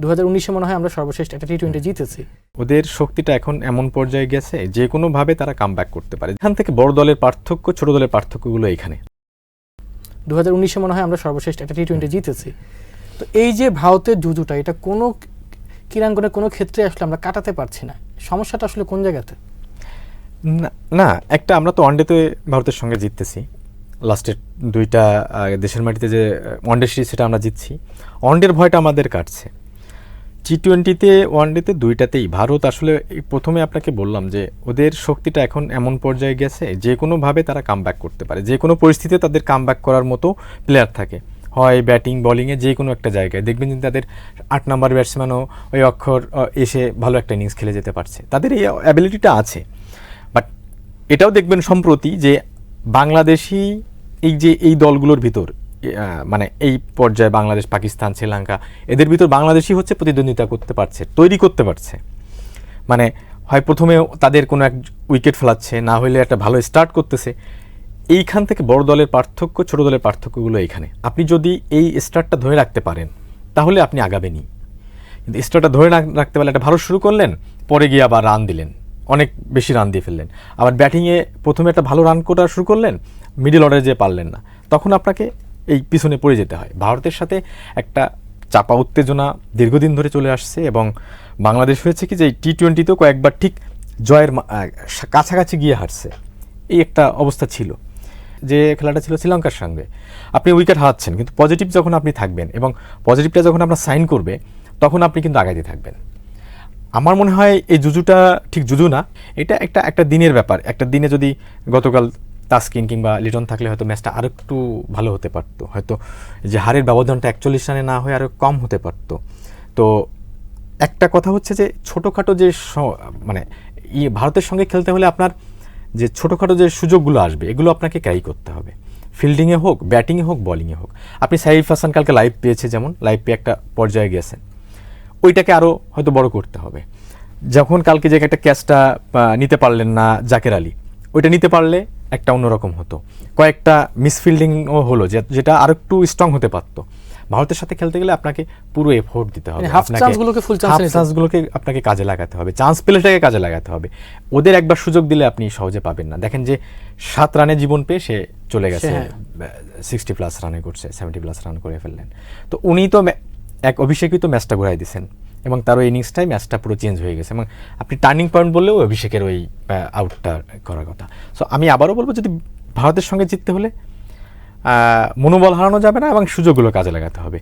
দু হাজার উনিশে মনে হয় আমরা সর্বশেষ একটা টি টোয়েন্টি জিতেছি। ওদের শক্তিটা এখন এমন পর্যায়ে গেছে যে কোনোভাবে তারা কাম করতে পারে। এখান থেকে বড় দলের পার্থক্য ছোট দলের পার্থক্যগুলো এখানে। দু হাজার উনিশে মনে হয় আমরা সর্বশেষ একটা টি টোয়েন্টি জিতেছি। তো এই যে ভারতের জুজুটা এটা কোনো ক্রীড়াঙ্গনের কোনো ক্ষেত্রে আসলে আমরা কাটাতে পারছি না। সমস্যাটা আসলে কোন জায়গাতে? না- না একটা আমরা তো ওয়ানডেতে ভারতের সঙ্গে জিততেছি। লাস্টের দুইটা দেশের মাটিতে যে ওয়ানডে সিরিজ সেটা আমরা জিতছি। ওয়ানডের ভয়টা আমাদের কাটছে। টি টোয়েন্টিতে ওয়ানডেতে দুইটাতেই। ভারত আসলে প্রথমে আপনাকে বললাম যে, ওদের শক্তিটা এখন এমন পর্যায়ে গেছে, যে কোনোভাবে তারা কাম করতে পারে। যে কোনো পরিস্থিতিতে তাদের কাম করার মতো প্লেয়ার থাকে। হয় ব্যাটিং বলিংয়ে যে কোনো একটা জায়গায়। দেখবেন যে তাদের আট নাম্বার ব্যাটসম্যানও ওই অক্ষর এসে ভালো একটা ইনিংস খেলে যেতে পারছে। তাদের এই অ্যাবিলিটিটা আছে। বাট এটাও দেখবেন সম্প্রতি যে বাংলাদেশি এই যে, এই দলগুলোর ভিতর মানে এই পর্যায়ে বাংলাদেশ, পাকিস্তান, শ্রীলঙ্কা, এদের ভিতর বাংলাদেশই হচ্ছে প্রতিদ্বন্দ্বিতা করতে পারছে, তৈরি করতে পারছে। মানে হয় প্রথমে তাদের কোনো এক উইকেট ফেলাচ্ছে, না হলে একটা ভালো স্টার্ট করতেছে। এইখান থেকে বড় দলের পার্থক্য, ছোট দলের পার্থক্যগুলো এইখানে। আপনি যদি এই স্টার্টটা ধরে রাখতে পারেন, তাহলে আপনি আগাবেনই। কিন্তু স্টারটা ধরে রাখতে পারলে একটা ভালো শুরু করলেন, পরে গিয়ে আবার রান দিলেন। অনেক বেশি রান দিয়ে ফেললেন। আবার ব্যাটিংয়ে প্রথমে একটা ভালো রান করা শুরু করলেন মিডিল অর্ডারে যে পারলেন না। তখন আপনাকে এই পিছনে পড়ে যেতে হয়। ভারতের সাথে একটা চাপা উত্তেজনা দীর্ঘদিন ধরে চলে আসছে এবং বাংলাদেশ হয়েছে কি যে এই টি টোয়েন্টিতেও কয়েকবার ঠিক জয়ের কাছাকাছি গিয়ে হারছে। এই একটা অবস্থা ছিল যে খেলাটা ছিল শ্রীলঙ্কার সঙ্গে। আপনি উইকেট হারাচ্ছেন, কিন্তু পজিটিভ যখন আপনি থাকবেন এবং পজিটিভটা যখন আপনার সাইন করবে, তখন আপনি কিন্তু আগাইতে থাকবেন। আমার মনে হয় এই জুজুটা ঠিক জুজু না, এটা একটা একটা দিনের ব্যাপার। একটা দিনে যদি গতকাল তাসকিন কিংবা লিটন থাকলে হয়তো ম্যাচটা আরও একটু ভালো হতে পারতো। হয়তো যে হারের ব্যবধানটা একচল্লিশ রানে না হয়ে আরও কম হতে পারতো। তো একটা কথা হচ্ছে যে ছোটোখাটো যে মানে ই ভারতের সঙ্গে খেলতে হলে আপনার যে ছোটোখাটো যে সুযোগগুলো আসবে, এগুলো আপনাকে ক্যারি করতে হবে। ফিল্ডিংয়ে হোক ব্যাটিংয়ে হোক বলিংয়ে হোক। আপনি সাইফ হাসান কালকে লাইভ পেয়েছে যেমন লাইভ পেয়ে একটা পর্যায়ে গেছেন। ওইটাকে আরও হয়তো বড় করতে হবে। যখন কালকে যে একটা ক্যাচটা নিতে পারলেন না জাকের আলী, ওইটা নিতে পারলে একটা অন্যরকম হতো। কয়েকটা মিসফিল্ডিংও হলো যেটা আরও একটু স্ট্রং হতে পারতো। ভারতের সাথে খেলতে গেলে আপনাকে পুরো এফোর্ট দিতে হবে। মানে আপনাকে- chance গুলোকে full chance half নিতে হবে। chance গুলোকে আপনাকে কাজে লাগাতে হবে। চান্স পেলেটাকে কাজে লাগাতে হবে। ওদের একবার সুযোগ দিলে আপনি সহজে পাবেন না। দেখেন যে সাত রানে জীবন পেয়ে সে চলে গেছে। সিক্সটি প্লাস রানে করছে সেভেন্টি প্লাস রান করে ফেললেন। তো উনি তো এক অভিষেকই তো ম্যাচটা ঘুরাই দিয়েছেন এবং তার ওই ইনিংসটাই ম্যাচটা পুরো চেঞ্জ হয়ে গেছে। এবং আপনি টার্নিং পয়েন্ট বললেও অভিষেকের ওই আউটটা করার কথা। সো আমি আবারও বলব, যদি ভারতের সঙ্গে জিততে হলে মনোবল হারানো যাবে না এবং সুযোগগুলো কাজে লাগাতে হবে।